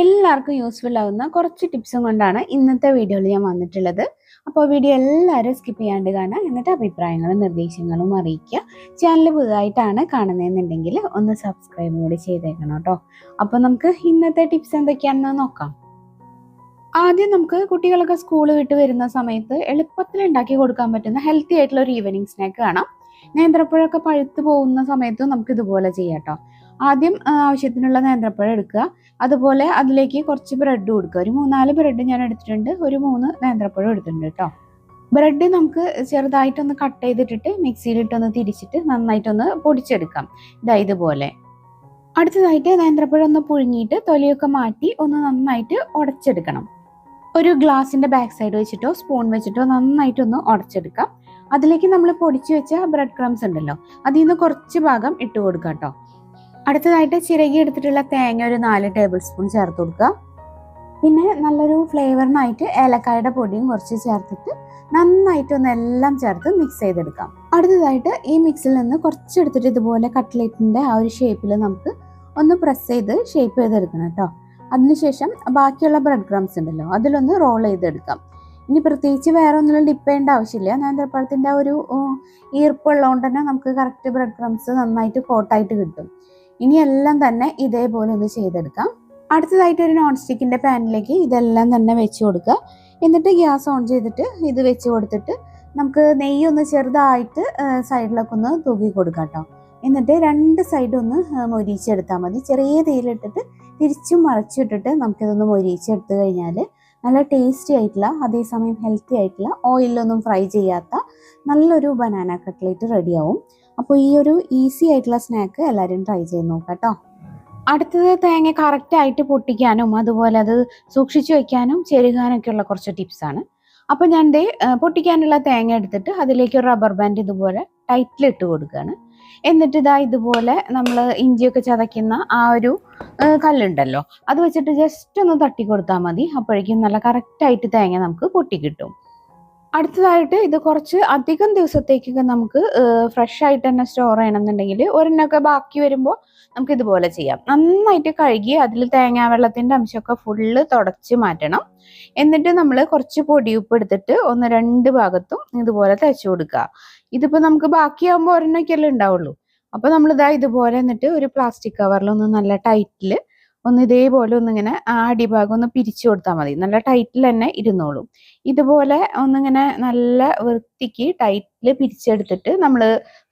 എല്ലാവർക്കും യൂസ്ഫുൾ ആവുന്ന കുറച്ച് ടിപ്സും കൊണ്ടാണ് ഇന്നത്തെ വീഡിയോയിൽ ഞാൻ വന്നിട്ടുള്ളത്. അപ്പോൾ വീഡിയോ എല്ലാവരും സ്കിപ്പ് ചെയ്യാണ്ട് കാണുക. എന്നിട്ട് അഭിപ്രായങ്ങളും നിർദ്ദേശങ്ങളും അറിയിക്കുക. ചാനൽ പുതുതായിട്ടാണ് കാണുന്നതെന്നുണ്ടെങ്കിൽ ഒന്ന് സബ്സ്ക്രൈബ് കൂടി ചെയ്തേക്കണം കേട്ടോ. അപ്പോൾ നമുക്ക് ഇന്നത്തെ ടിപ്സ് എന്തൊക്കെയാണെന്ന് നോക്കാം. ആദ്യം നമുക്ക് കുട്ടികളൊക്കെ സ്കൂൾ വിട്ട് വരുന്ന സമയത്ത് എളുപ്പത്തിൽ ഉണ്ടാക്കി കൊടുക്കാൻ പറ്റുന്ന ഹെൽത്തി ആയിട്ടുള്ള ഒരു ഈവനിങ് സ്നാക്ക് കാണാം. നേന്ത്രപ്പഴമൊക്കെ പഴുത്തു പോകുന്ന സമയത്തും നമുക്ക് ഇതുപോലെ ചെയ്യാം കേട്ടോ. ആദ്യം ആവശ്യത്തിനുള്ള നേന്ത്രപ്പഴം എടുക്കുക. അതുപോലെ അതിലേക്ക് കുറച്ച് ബ്രെഡ് കൊടുക്കുക. ഒരു മൂന്നാൽ ബ്രെഡ് ഞാൻ എടുത്തിട്ടുണ്ട്. ഒരു മൂന്ന് നേന്ത്രപ്പഴം എടുത്തിട്ടുണ്ട് കേട്ടോ ബ്രെഡ് നമുക്ക് ചെറുതായിട്ടൊന്ന് കട്ട് ചെയ്തിട്ടിട്ട് മിക്സിയിലിട്ടൊന്ന് തിരിച്ചിട്ട് നന്നായിട്ടൊന്ന് പൊടിച്ചെടുക്കാം. ഇതാ ഇതുപോലെ. അടുത്തതായിട്ട് നേന്ത്രപ്പഴം ഒന്ന് പുഴുങ്ങിയിട്ട് തൊലിയൊക്കെ മാറ്റി ഒന്ന് നന്നായിട്ട് ഉടച്ചെടുക്കണം. ഒരു ഗ്ലാസിന്റെ ബാക്ക് സൈഡ് വെച്ചിട്ടോ സ്പൂൺ വെച്ചിട്ടോ നന്നായിട്ടൊന്ന് ഉടച്ചെടുക്കാം. അതിലേക്ക് നമ്മൾ പൊടിച്ചു വെച്ച ബ്രെഡ് ക്രംസ് ഉണ്ടല്ലോ അതിൽ നിന്ന് കുറച്ച് ഭാഗം ഇട്ട് കൊടുക്കാം കേട്ടോ അടുത്തതായിട്ട് ചിരകി എടുത്തിട്ടുള്ള തേങ്ങ ഒരു നാല് ടേബിൾ സ്പൂൺ ചേർത്ത് കൊടുക്കുക. പിന്നെ നല്ലൊരു ഫ്ലേവറിനായിട്ട് ഏലക്കായുടെ പൊടിയും കുറച്ച് ചേർത്തിട്ട് നന്നായിട്ട് ഒന്ന് എല്ലാം ചേർത്ത് മിക്സ് ചെയ്തെടുക്കാം. അടുത്തതായിട്ട് ഈ മിക്സിൽ നിന്ന് കുറച്ച് എടുത്തിട്ട് ഇതുപോലെ കട്ട്ലേറ്റിന്റെ ആ ഒരു ഷേപ്പിൽ നമുക്ക് ഒന്ന് പ്രസ് ചെയ്ത് ഷേപ്പ് ചെയ്തെടുക്കണം കേട്ടോ അതിനുശേഷം ബാക്കിയുള്ള ബ്രെഡ് ക്രംസ് ഉണ്ടല്ലോ അതിലൊന്ന് റോൾ ചെയ്തെടുക്കാം. ഇനി പ്രത്യേകിച്ച് വേറെ ഒന്നിലും ഡിപ്പ് ചെയ്യേണ്ട ആവശ്യമില്ല. നേന്ത്രപ്പഴത്തിന്റെ ഒരു ഈർപ്പുള്ളതുകൊണ്ട് തന്നെ നമുക്ക് കറക്റ്റ് ബ്രെഡ് ക്രംസ് നന്നായിട്ട് കോട്ടായിട്ട് കിട്ടും. ഇനി എല്ലാം തന്നെ ഇതേപോലെ ഒന്ന് ചെയ്തെടുക്കാം. അടുത്തതായിട്ട് ഒരു നോൺ സ്റ്റിക്കിന്റെ പാനിലേക്ക് ഇതെല്ലാം തന്നെ വെച്ച് കൊടുക്കുക. എന്നിട്ട് ഗ്യാസ് ഓൺ ചെയ്തിട്ട് ഇത് വെച്ച് കൊടുത്തിട്ട് നമുക്ക് നെയ്യ് ഒന്ന് ചെറുതായിട്ട് സൈഡിലൊക്കെ ഒന്ന് തൂക്കി കൊടുക്കാം കേട്ടോ. എന്നിട്ട് രണ്ട് സൈഡും ഒന്ന് മൊരിച്ചെടുത്താൽ മതി. ചെറിയ തീയിലിട്ടിട്ട് തിരിച്ചും മറച്ചിട്ടിട്ട് നമുക്കിതൊന്ന് മൊരിച്ചെടുത്ത് കഴിഞ്ഞാൽ നല്ല ടേസ്റ്റി ആയിട്ടുള്ള അതേസമയം ഹെൽത്തി ആയിട്ടുള്ള ഓയിലൊന്നും ഫ്രൈ ചെയ്യാത്ത നല്ലൊരു ബനാന കട്ട്ലേറ്റ് റെഡിയാവും അപ്പോൾ ഈ ഒരു ഈസി ആയിട്ടുള്ള സ്നാക്ക് എല്ലാവരും ട്രൈ ചെയ്ത് നോക്കാം കേട്ടോ. അടുത്തത് തേങ്ങ കറക്റ്റ് ആയിട്ട് പൊട്ടിക്കാനും അതുപോലെ അത് സൂക്ഷിച്ചു വെക്കാനും ചെരുകാനൊക്കെ ഉള്ള കുറച്ച് ടിപ്സാണ് അപ്പോൾ ഞാൻ ദേ പൊട്ടിക്കാനുള്ള തേങ്ങ എടുത്തിട്ട് അതിലേക്ക് ഒരു റബ്ബർ ബാൻഡ് ഇതുപോലെ ടൈറ്റിൽ ഇട്ട് കൊടുക്കുകയാണ് എന്നിട്ട് ഇതാ ഇതുപോലെ നമ്മൾ ഇഞ്ചിയൊക്കെ ചതയ്ക്കുന്ന ആ ഒരു കല്ലുണ്ടല്ലോ. അത് വെച്ചിട്ട് ജസ്റ്റ് ഒന്ന് തട്ടി കൊടുത്താൽ മതി. അപ്പോഴേക്കും നല്ല കറക്റ്റായിട്ട് തേങ്ങ നമുക്ക് പൊട്ടി കിട്ടും. അടുത്തതായിട്ട് ഇത് കുറച്ച് അധികം ദിവസത്തേക്കൊക്കെ നമുക്ക് ഫ്രഷ് ആയിട്ട് തന്നെ സ്റ്റോർ ചെയ്യണമെന്നുണ്ടെങ്കിൽ ഒരെണ്ണമൊക്കെ ബാക്കി വരുമ്പോൾ നമുക്ക് ഇതുപോലെ ചെയ്യാം. നന്നായിട്ട് കഴുകി അതിൽ തേങ്ങാ വെള്ളത്തിന്റെ അംശമൊക്കെ ഫുള്ള് തുടച്ച് മാറ്റണം. എന്നിട്ട് നമ്മൾ കുറച്ച് പൊടിയുപ്പ് എടുത്തിട്ട് ഒന്ന് രണ്ട് ഭാഗത്തും ഇതുപോലെ തേച്ച് കൊടുക്കുക. ഇതിപ്പോൾ നമുക്ക് ബാക്കിയാകുമ്പോൾ ഒരെണ്ണമൊക്കെയല്ലേ ഉണ്ടാവുള്ളൂ. അപ്പോൾ നമ്മളിതാ ഇതാ ഇതുപോലെ എന്നിട്ട് ഒരു പ്ലാസ്റ്റിക് കവറിൽ ഒന്ന് നല്ല ടൈറ്റിൽ ഒന്ന് ഇതേപോലെ ഒന്നിങ്ങനെ ആ അടിഭാഗം ഒന്ന് പിരിച്ചു കൊടുത്താൽ മതി. നല്ല ടൈറ്റിൽ തന്നെ ഇരുന്നോളും. ഇതുപോലെ ഒന്നിങ്ങനെ നല്ല വൃത്തിക്ക് ടൈറ്റിൽ പിരിച്ചെടുത്തിട്ട് നമ്മൾ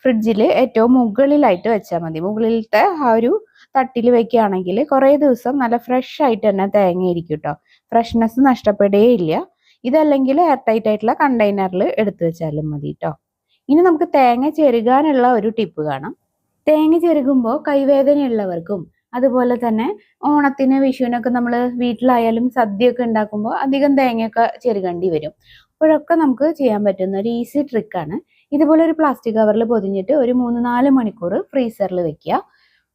ഫ്രിഡ്ജിൽ ഏറ്റവും മുകളിലായിട്ട് വെച്ചാൽ മതി. മുകളിലത്തെ ആ ഒരു തട്ടിൽ വെക്കുകയാണെങ്കിൽ കുറേ ദിവസം നല്ല ഫ്രഷ് ആയിട്ട് തന്നെ തേങ്ങ ഇരിക്കും കേട്ടോ ഫ്രഷ്നെസ് നഷ്ടപ്പെടുകയില്ല. ഇതല്ലെങ്കിൽ എയർ ടൈറ്റ് ആയിട്ടുള്ള കണ്ടെയ്നറിൽ എടുത്തു വെച്ചാലും മതി കേട്ടോ ഇനി നമുക്ക് തേങ്ങ ചെരുകാനുള്ള ഒരു ടിപ്പ് കാണാം. തേങ്ങ ചെരുകുമ്പോൾ കൈവേദനയുള്ളവർക്കും അതുപോലെ തന്നെ ഓണത്തിന് വിഷുവിനൊക്കെ നമ്മൾ വീട്ടിലായാലും സദ്യയൊക്കെ ഉണ്ടാക്കുമ്പോൾ അധികം തേങ്ങയൊക്കെ ചെറുകണ്ടി വരും. അപ്പോഴൊക്കെ നമുക്ക് ചെയ്യാൻ പറ്റുന്ന ഒരു ഈസി ട്രിക്കാണ് ഇതുപോലെ ഒരു പ്ലാസ്റ്റിക് കവറിൽ പൊതിഞ്ഞിട്ട് ഒരു മൂന്ന് നാല് മണിക്കൂർ ഫ്രീസറിൽ വെക്കുക.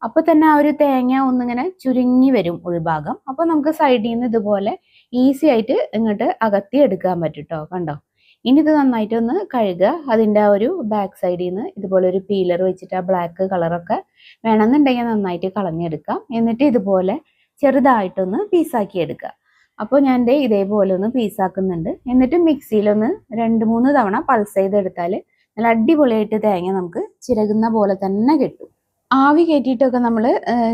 അപ്പോൾ തന്നെ ആ ഒരു തേങ്ങ ഒന്നിങ്ങനെ ചുരുങ്ങി വരും ഉൾഭാഗം. അപ്പോൾ നമുക്ക് സൈഡിൽ നിന്ന് ഇതുപോലെ ഈസി ആയിട്ട് ഇങ്ങോട്ട് അകത്തി എടുക്കാൻ പറ്റും കേട്ടോ കണ്ടോ? ഇനി ഇത് നന്നായിട്ടൊന്ന് കഴുകുക അതിന്റെ ആ ഒരു ബാക്ക് സൈഡിൽ നിന്ന് ഇതുപോലെ ഒരു പീലർ വെച്ചിട്ട് ആ ബ്ലാക്ക് കളറൊക്കെ വേണമെന്നുണ്ടെങ്കിൽ നന്നായിട്ട് കളഞ്ഞെടുക്കാം. എന്നിട്ട് ഇതുപോലെ ചെറുതായിട്ടൊന്ന് പീസാക്കി എടുക്കുക അപ്പോൾ ഞാൻ ദേ ഇതേപോലെ ഒന്ന് പീസാക്കുന്നുണ്ട്. എന്നിട്ട് മിക്സിയിലൊന്ന് രണ്ട് മൂന്ന് തവണ പൾസ് ചെയ്തെടുത്താൽ നല്ല അടിപൊളിയായിട്ട് തേങ്ങ നമുക്ക് ചിരകുന്ന പോലെ തന്നെ കിട്ടും. ആവി കയറ്റിയിട്ടൊക്കെ നമ്മൾ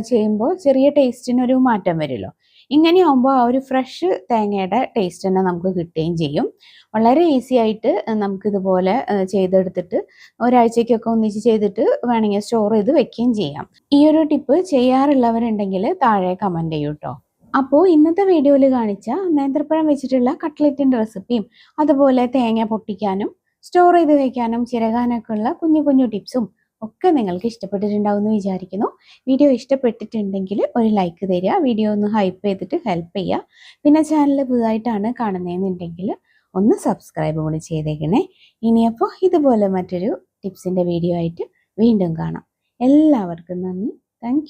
ചെയ്യുമ്പോൾ ചെറിയ ടേസ്റ്റിനൊരു മാറ്റം വരുമല്ലോ. ഇങ്ങനെയാകുമ്പോൾ ആ ഒരു ഫ്രഷ് തേങ്ങയുടെ ടേസ്റ്റ് തന്നെ നമുക്ക് കിട്ടുകയും ചെയ്യും. വളരെ ഈസി ആയിട്ട് നമുക്കിതുപോലെ ചെയ്തെടുത്തിട്ട് ഒരാഴ്ചയ്ക്കൊക്കെ ഒന്നിച്ച് ചെയ്തിട്ട് വേണമെങ്കിൽ സ്റ്റോർ ചെയ്ത് വെക്കുകയും ചെയ്യാം. ഈ ഒരു ടിപ്പ് ചെയ്യാറുള്ളവരുണ്ടെങ്കിൽ താഴെ കമന്റ് ചെയ്യൂ കേട്ടോ അപ്പോൾ ഇന്നത്തെ വീഡിയോയിൽ കാണിച്ച നേന്ത്രപ്പഴം വെച്ചിട്ടുള്ള കട്ട്ലറ്റിന്റെ റെസിപ്പിയും അതുപോലെ തേങ്ങ പൊട്ടിക്കാനും സ്റ്റോർ ചെയ്ത് വയ്ക്കാനും ചിരകാനൊക്കെയുള്ള കുഞ്ഞു കുഞ്ഞു ടിപ്സും ഒക്കെ നിങ്ങൾക്ക് ഇഷ്ടപ്പെട്ടിട്ടുണ്ടാവും എന്ന് വിചാരിക്കുന്നു. വീഡിയോ ഇഷ്ടപ്പെട്ടിട്ടുണ്ടെങ്കിൽ ഒരു ലൈക്ക് തരിക വീഡിയോ ഒന്ന് ഹൈപ്പ് ചെയ്തിട്ട് ഹെൽപ്പ് ചെയ്യുക. പിന്നെ ചാനൽ പുതുതായിട്ടാണ് കാണുന്നതെന്നുണ്ടെങ്കിൽ ഒന്ന് സബ്സ്ക്രൈബ് കൂടി ചെയ്തേക്കണേ. ഇനിയപ്പോൾ ഇതുപോലെ മറ്റൊരു ടിപ്സിന്റെ വീഡിയോ ആയിട്ട് വീണ്ടും കാണാം. എല്ലാവർക്കും നന്ദി. താങ്ക്